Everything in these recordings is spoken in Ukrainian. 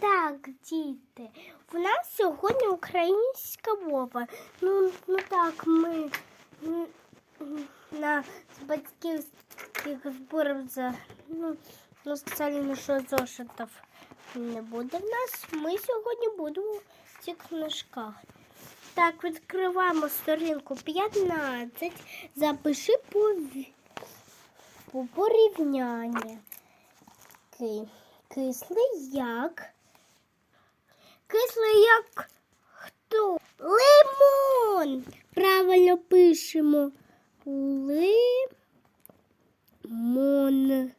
Так, діти, в нас сьогодні українська мова. Ну, ну так, ми на батьківських зборах за ну, ну сказали, що зошитів не буде в нас. Ми сьогодні будемо в цих книжках. Так, відкриваємо сторінку 15. Запиши по, по порівняння. Кислий як. Кислий як хто? Лимон. Правильно пишемо. Лимон.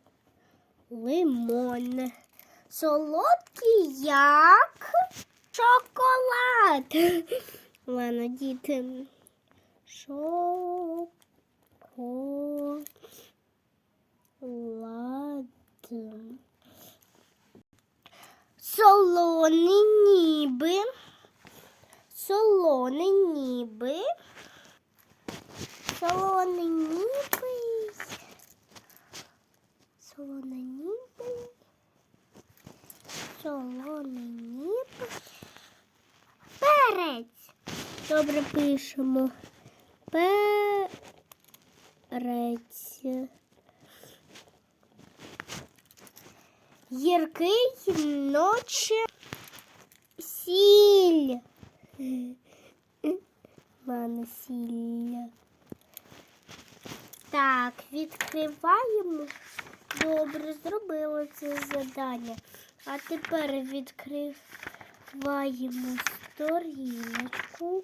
Лимон. Солодкий як шоколад. Ладно, діти. Шоколад. Солоний ніби. Солоний ніби. Солоний ніби. Солоний ніби. Солоний ніби. Перець. Добре пишемо. Перець. Гіркий ночі сіль. Ладно, сілля. Так, відкриваємо. Добре, зробила це завдання. А тепер відкриваємо сторіночку.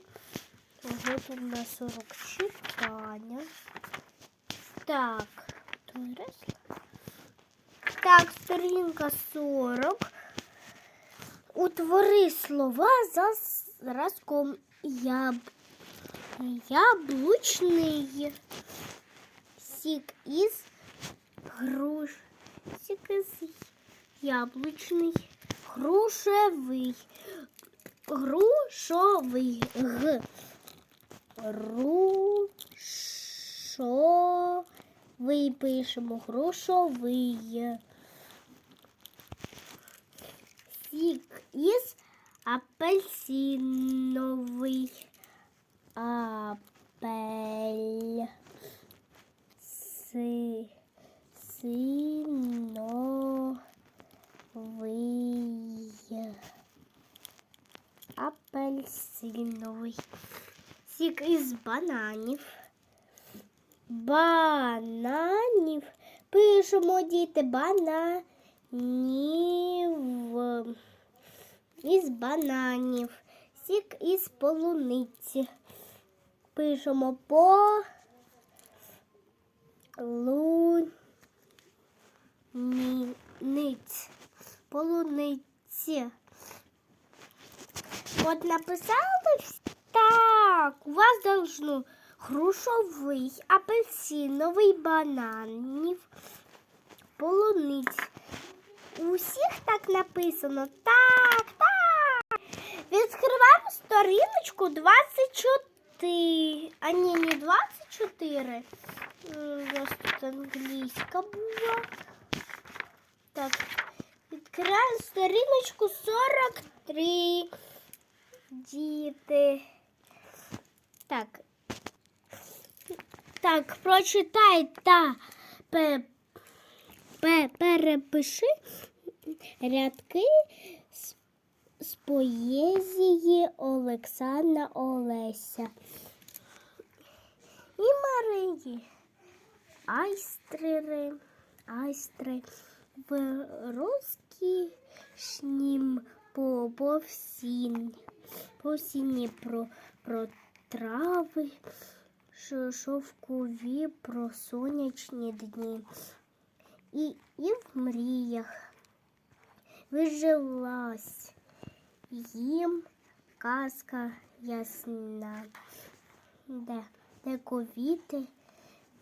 Ого, тут на 40 читання. Так, раз. Так, сторінка 40. Утвори слова за зразком яб... яблучний сік із груш. Сік із яблучний, грушевий, грушовий, г. Грушовий пишемо, грушовий. Сік із апельсиновий. Апель. Си. Синовий. Апельсиновий. Сік із бананів. Бананів. Пишемо діти бананів. Із бананів. Сік із полуниці. Пишемо по луниць. Полуниці. От написали? Так, у вас должно грушовий, апельсиновий, бананів, полуниць. У всіх так написано. Так, так. Відкриваємо сторіночку 24. А ні, не 24. М, У тут англійська була. Так, відкриваємо сторіночку 43. Діти. Так. Так, прочитай та пе, пе, перепиши рядки з, з поезії Олександра Олеся. І Марії. Айстрири, айстри в розкішнім по повсінь, повсінні про, про трави, шовкові про сонячні дні. І, і в мріях вижилась їм казка ясна, де, де ковіти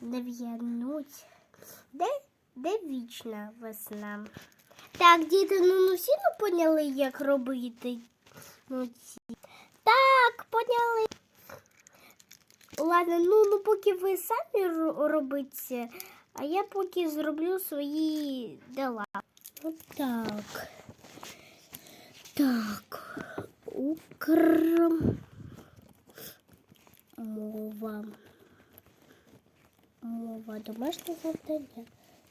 не де, де вічна весна. Так, діти, ну, ну всі ну поняли, як робити. Ну. Так, поняли. Ладно, ну, ну поки ви самі робите, а я поки зроблю свої дела. Отак. Так, укр мова. Мова домашнє завдання.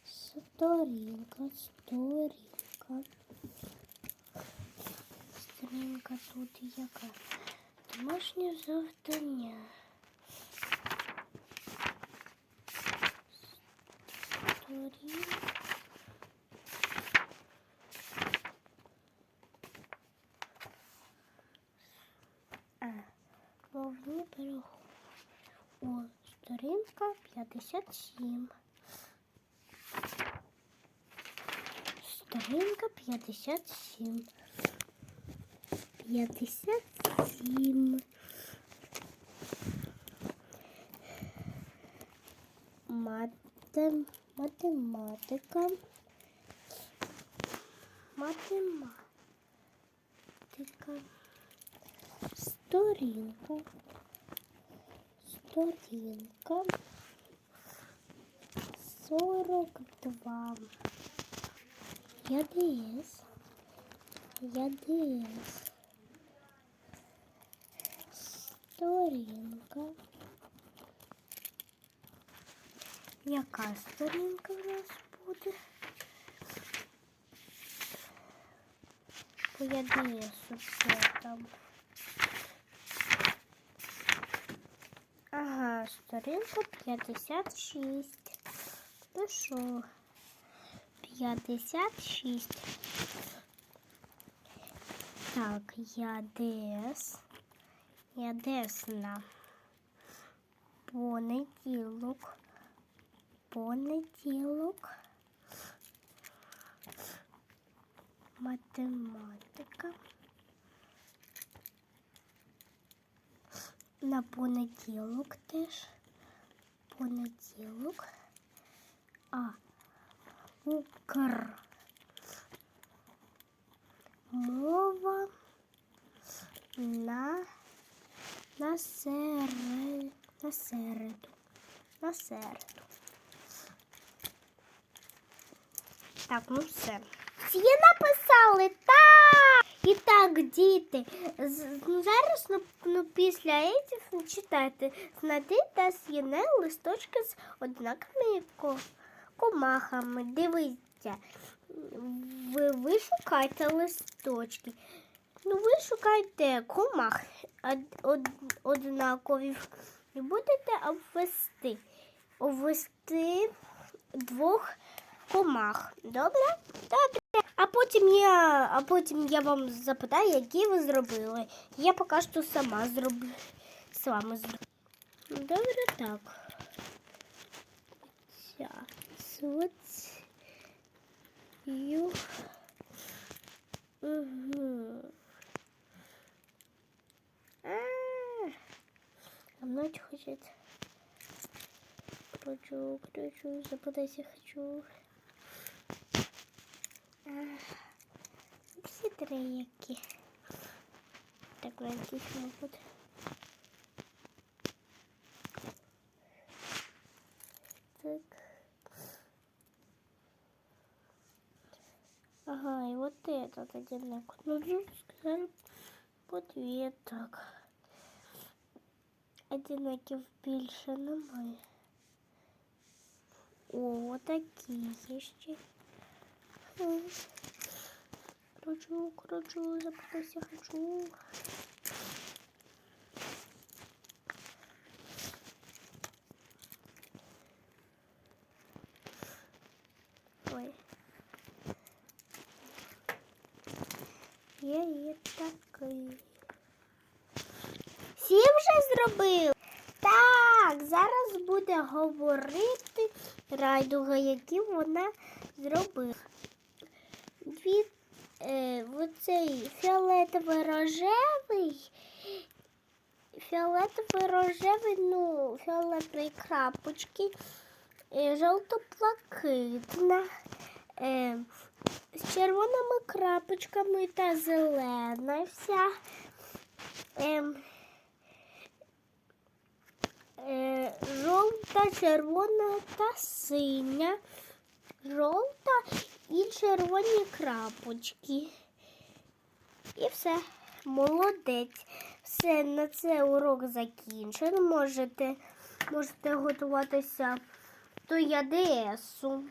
Сторінка, сторінка. Сторінка тут яка? Домашнє завдання. Сторінка. А, мовні переговори. О, сторінка 57. Сторінка 57. 57. Матем, математика. Математика. Сторінка. Сторінка. 42. ЯДС. ЯДС. Сторінка. Яка сторінка в нас буде? По ЯДСу це там. Ага, сторінка 56. Ну що? 56. Так, я дес. Я дес на понеділок. Понеділок. Математика. На понеділок теж. Понеділок. А. Укр. Мова на, на, сере, на середу. На середу. Так, ну все. Всі написали так. І так, діти, ну, зараз ну, ну, після етів читайте. Знайди та з'єднай листочки з однаковими комахами. Дивіться, ви, ви шукайте листочки. Ну, ви шукайте комах од, однакові і будете обвести. Обвести двох комах. Добре? Добре. А потім я, а потім я вам запитаю, які ви зробили. Я поки що сама зроблю. З вами зроблю. Добре, так. Ця соц. Ю. Угу. А, а мною хочет. Хочу, хочу, запитайся хочу. А, всі три які. Так, на яких мабуть. Так. Ага, и вот этот одинаковый. Ну, тут сказали по две так. Одинаків більше немає. О, такі є ще. Кручу, кручу, запитайся хочу. Ой. Є, є такий. Всі вже зробили? Так, зараз буде говорити райдуга, які вона зробила. Дві, е, оцей фіолетовий рожевий, фіолетовий рожевий, ну, фіолетові крапочки, е, жовто-блакитна, е, з червоними крапочками та зелена вся. Ем, е, жовта, червона та синя, жовта і червоні крапочки. І все, молодець. Все, на це урок закінчено. Можете, можете готуватися до ЯДСу.